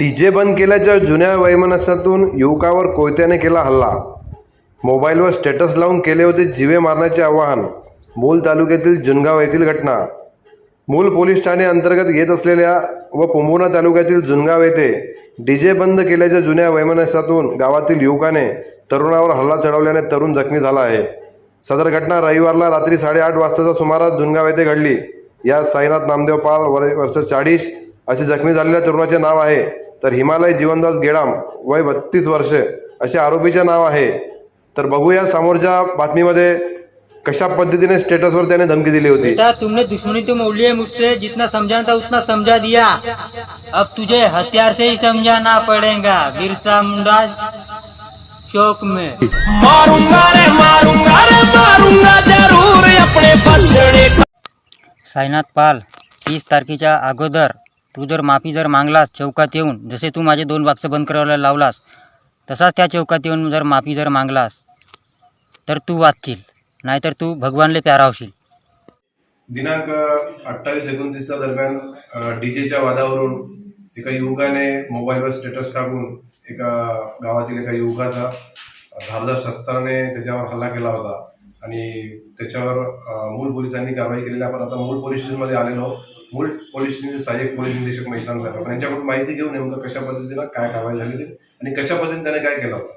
DJ बंद केल्याच्या जुन्या वैमनस्यातून युवकावर कोयत्याने केला हल्ला. मोबाईलवर स्टेटस लावून केले होते जिवे मारण्याचे आवाहन मूल तालुक्यातील जुनगाव येथील घटना. मूल पोलीस ठाणे अंतर्गत येत असलेल्या व पुंबुना तालुक्यातील जुनगाव येथे डीजे बंद केल्याच्या जुन्या वैमनस्यातून गावातील युवकाने तरुणावर हल्ला चढवल्याने तरुण जखमी झाला आहे. सदर घटना रविवारला रात्री साडेआठ वाजताच्या सुमारास जुनगाव येथे घडली. या साईनाथ नामदेव पाल वर वर्ष चाळीस असे जखमी झालेल्या तरुणाचे नाव आहे. तर हिमालय जीवनदास गेडाम वय बत्तीस वर्षे असे आरोपीचे नाव आहे. तर बघूया समोरच्या बातमीमध्ये कशा पद्धतीने स्टेटसवर त्याने धमकी दिली होती. बेटा तुमने दुश्मनी तो मोल लिया मुझसे जितना समझाना था उतना समझा दिया। अब तुझे हथियार से ही समझाना पड़ेगा बिरसा मुंडा चौक में। मारूंगा रे मारूंगा रे मारूंगा जरूर अपने साईनाथ पाल तीस तारखेच्या अगोदर तू जर माफी जर मागलास चौकात येऊन जसे तू माझे दोन बाक्स बंद करायला लावलास तसाच त्या चौकात येऊन जर माफी जर मागलास तर तू वाचशील नाहीतर तू भगवानले प्यारावशील. दिनांक अठ्ठावीस एकोणतीसच्या दरम्यान डीजेच्या वादावरून एका युवकाने मोबाईलवर स्टेटस टाकून एका गावातील एका युवकाचा धारदार शस्त्राने त्याच्यावर हल्ला केला होता. आणि त्याच्यावर मूल पोलिसांनी कारवाई केलेली आपण आता मूल पोलीस स्टेशनमध्ये आलेलो मूळ पोलीस सहाय्यक पोलीस निरीक्षक मैसान साहेब. यांच्याकडून माहिती घेऊन नेमकं कशा पद्धतीनं काय कारवाई झालेली आणि कशा पद्धतीने त्याने काय केलं होतं?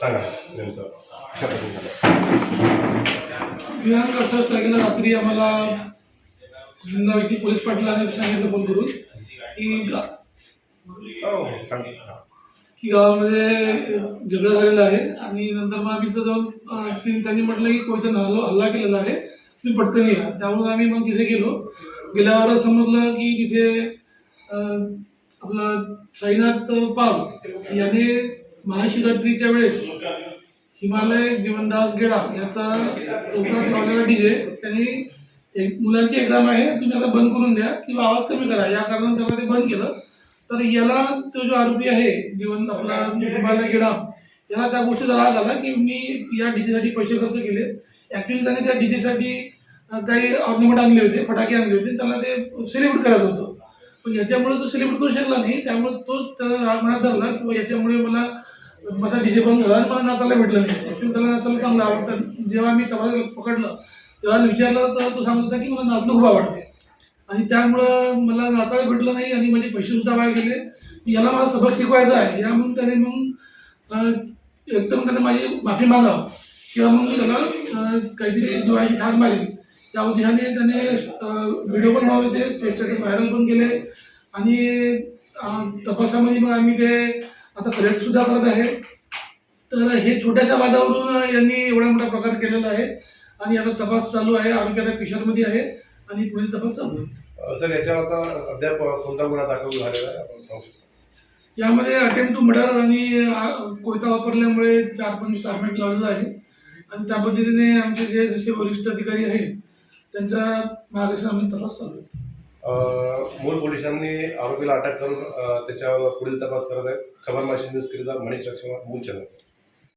सांगा नेमकं. कशा पद्धतीने रात्री आम्हाला येथील पोलीस पाटलाने सांगितलं फोन करून की हो की गावामध्ये झगडा झालेला आहे आणि नंतर मग आम्ही तिथं जाऊन त्यांनी म्हटलं की कोणत्या हल्ला केलेला आहे. तुम्ही पटकन या. त्यामुळे आम्ही मग तिथे गेलो. गेल्यावर समजलं की तिथे आपला साईनाथ पाल याने महाशिवरात्रीच्या वेळेस हिमालय जीवनदास गेडा याचा चौकात लावलेला डीजे त्यांनी एक मुलांची एक्झाम आहे तुम्ही आता बंद करून द्या किंवा आवाज कमी करा. या कारणाने त्याला ते बंद केलं. तर याला तो जो आरोपी आहे जीवन आपला हिमालय गेडा याला त्या गोष्टीचा राग आला की मी या डीजेसाठी पैसे खर्च केले. ॲक्च्युली त्याने त्या डीजेसाठी काही ऑर्नमेंट आणले होते फटाके आणले होते त्याला ते सेलिब्रेट करायचं होतं. पण याच्यामुळे तो सेलिब्रेट करू शकला नाही त्यामुळे तोच त्याला राग मनात धरला की याच्यामुळे मला माझा डीजे बंद झाला आणि मला नाचायला भेटलं नाही. ॲक्च्युली त्याला नाचायला चांगलं आवडतं. जेव्हा मी तपास पकडलं तेव्हा विचारलं तर तो सांगत होता की मला नाचणं खूप आवडते. आणि त्यामुळं मला नाचायला भेटलं नाही आणि माझे पैसेसुद्धा बाहेर वाया गेले. याला मला सबक शिकवायचा आहे. या म्हणून त्याने मग एकदम त्याने माझी माफी मागावं. किंवा मग मी त्याला काहीतरी जीवाची ठार मारेल या उद्देशाने त्याने व्हिडिओ पण बनवले ते स्टेटस व्हायरल पण केले. आणि तपासामध्ये मग आम्ही ते आता कलेक्ट सुद्धा करत आहे. तर हे छोट्याशा वादावरून यांनी एवढा मोठा प्रकार केलेला आहे. आणि आता तपास चालू आहे आरोपी आता पिशरमध्ये आहे. आणि पुढील तपास चालू आहे. सर याच्यावर आता अद्याप कोणता गुन्हा दाखल झालेला आहे यामध्ये अटेम्प्ट टू मर्डर आणि कोयता वापरल्यामुळे चार पंचवीस आर्मेंट लावलेलं आहे. आणि त्या पद्धतीने आमचे जे जसे वरिष्ठ अधिकारी आहेत त्यांच्या मार्गदर्शन आम्ही तपास चालू आहे मूळ पोलिसांनी आरोपीला अटक करून त्याच्यावर पुढील तपास करत आहेत. खबर माशी न्यूज करिता मनीष लक्ष्मण मूल चॅनल.